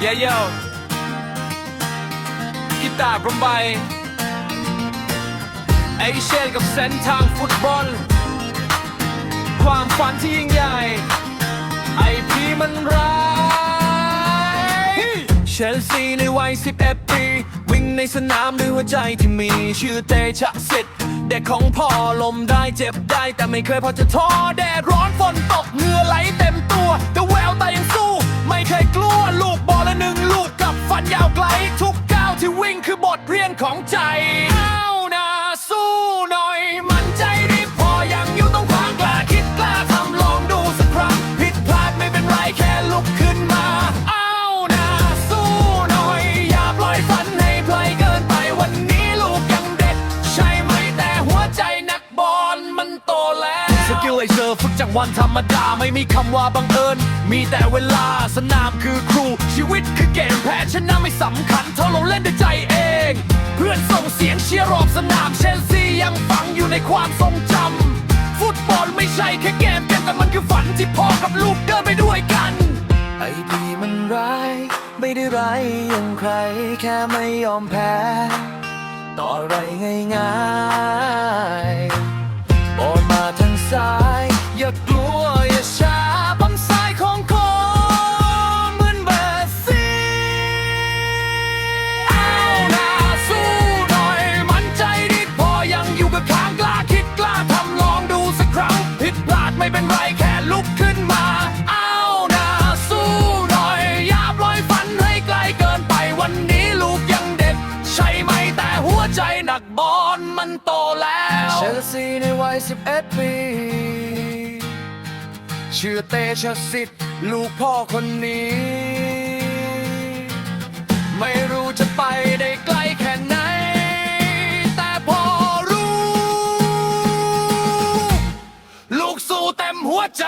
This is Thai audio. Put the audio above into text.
เย่เย่กีตาร์พรมใบไอเช่นกับเส้นทางฟุตบอล ความฝันที่ยิ่งใหญ่ ไอพีมันร้ายเชลซีในวัย 11 ปี วิ่งในสนามด้วยหัวใจที่มีชื่อเตชะสิทธิ์เด็กของพ่อลมได้เจ็บได้ แต่ไม่เคยพอจะท้อแดดร้อนฝนตกเหงื่อไหลเต็มตัว แต่แววตายังสู้ ไม่เคยกลัวลูกบ ยาวไกล ทุกก้าวที่วิ่งคือบทเรียนของใจ กิลไอเซอร์ฝึกจากวันธรรมดาไม่มีคำว่าบังเอิญ มีแต่เวลาสนามคือครู ชีวิตคือเกมแพ้ชนะไม่สำคัญ เท่าเราเล่นด้วยใจเอง เพื่อนส่งเสียงเชียร์รอบสนามเชลซียังฝังอยู่ในความทรงจำฟุตบอลไม่ใช่แค่เกมเกมแต่มันคือฝันที่พ่อกับลูกเดินไปด้วยกันไอ้ดีมันร้าย ไม่ได้ร้ายอย่างใคร แค่ไม่ยอมแพ้ ต่ออะไรง่ายๆ อย่ากลัวอย่าช้าปั๊มซ้ายของคนเหมือนเบอร์ซีเอาหน้าสู้หน่อย มั่นใจดีพอยังอยู่กับทางกล้าคิดกล้าทำลองดูสักครั้ง ผิดพลาดไม่เป็นไรแค่ลุกขึ้นมา เอาหน้าสู้หน่อย อย่าปล่อยฝันให้ไกลเกินไปวันนี้ลูกยังเด็ก ใช่ไหมแต่หัวใจหนักบอลมันโตแล้วเชลซีในวัย11ปี ชื่อเตชสิทธิ์ลูกพ่อคนนี้ ไม่รู้จะไปได้ไกลแค่ไหน แต่พอรู้ ลูกสู้เต็มหัวใจ